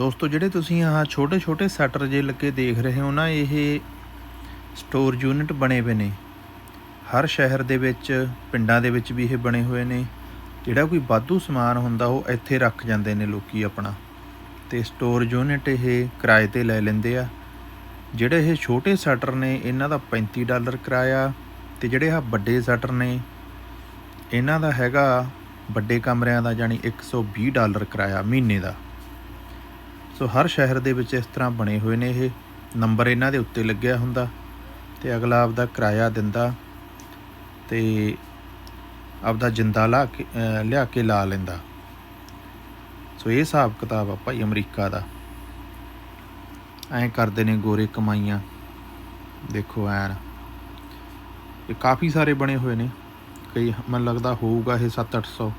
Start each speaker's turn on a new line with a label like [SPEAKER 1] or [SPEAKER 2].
[SPEAKER 1] ਦੋਸਤੋ, ਜਿਹੜੇ ਤੁਸੀਂ ਆਹ ਛੋਟੇ ਛੋਟੇ ਸ਼ਟਰ ਜੇ ਲੱਗੇ ਦੇਖ ਰਹੇ ਹੋ ਨਾ, ਇਹ ਸਟੋਰ ਯੂਨਿਟ ਬਣੇ ਹੋਏ ਨੇ। ਹਰ ਸ਼ਹਿਰ ਦੇ ਵਿੱਚ, ਪਿੰਡਾਂ ਦੇ ਵਿੱਚ ਵੀ ਇਹ ਬਣੇ ਹੋਏ ਨੇ। ਜਿਹੜਾ ਕੋਈ ਵਾਧੂ ਸਮਾਨ ਹੁੰਦਾ, ਉਹ ਇੱਥੇ ਰੱਖ ਜਾਂਦੇ ਨੇ ਲੋਕੀ ਆਪਣਾ। ਤੇ ਸਟੋਰ ਯੂਨਿਟ ਇਹ ਕਿਰਾਏ ਤੇ ਲੈ ਲੈਂਦੇ ਆ। ਜਿਹੜੇ ਇਹ ਛੋਟੇ ਸ਼ਟਰ ਨੇ, ਇਹਨਾਂ ਦਾ 35 ਡਾਲਰ ਕਿਰਾਇਆ। ਤੇ ਜਿਹੜੇ ਆ ਵੱਡੇ ਸ਼ਟਰ ਨੇ, ਇਹਨਾਂ ਦਾ ਹੈਗਾ ਵੱਡੇ ਕਮਰਿਆਂ ਦਾ ਜਾਨੀ 120 ਡਾਲਰ ਕਿਰਾਇਆ ਮਹੀਨੇ ਦਾ। ਸੋ ਹਰ ਸ਼ਹਿਰ ਦੇ ਵਿੱਚ ਇਸ ਤਰ੍ਹਾਂ ਬਣੇ ਹੋਏ ਨੇ ਇਹ। ਨੰਬਰ ਇਹਨਾਂ ਦੇ ਉੱਤੇ ਲੱਗਿਆ ਹੁੰਦਾ ਤੇ ਅਗਲਾ ਆਪਦਾ ਕਿਰਾਇਆ ਦਿੰਦਾ ਤੇ ਆਪਦਾ ਜਿੰਦਾ ਲਾ ਕੇ ਲਿਆ ਕੇ ਲਾ ਲੈਂਦਾ। ਸੋ ਇਹ ਹਿਸਾਬ ਕਿਤਾਬ ਆ ਭਾਈ ਅਮਰੀਕਾ ਦਾ। ਐਂ ਕਰਦੇ ਨੇ ਗੋਰੇ ਕਮਾਈਆਂ। ਦੇਖੋ ਐਨ। ਇਹ ਕਾਫੀ ਸਾਰੇ ਬਣੇ ਹੋਏ ਨੇ। ਕਈ, ਮੈਨੂੰ ਲੱਗਦਾ ਹੋਊਗਾ ਇਹ 7-800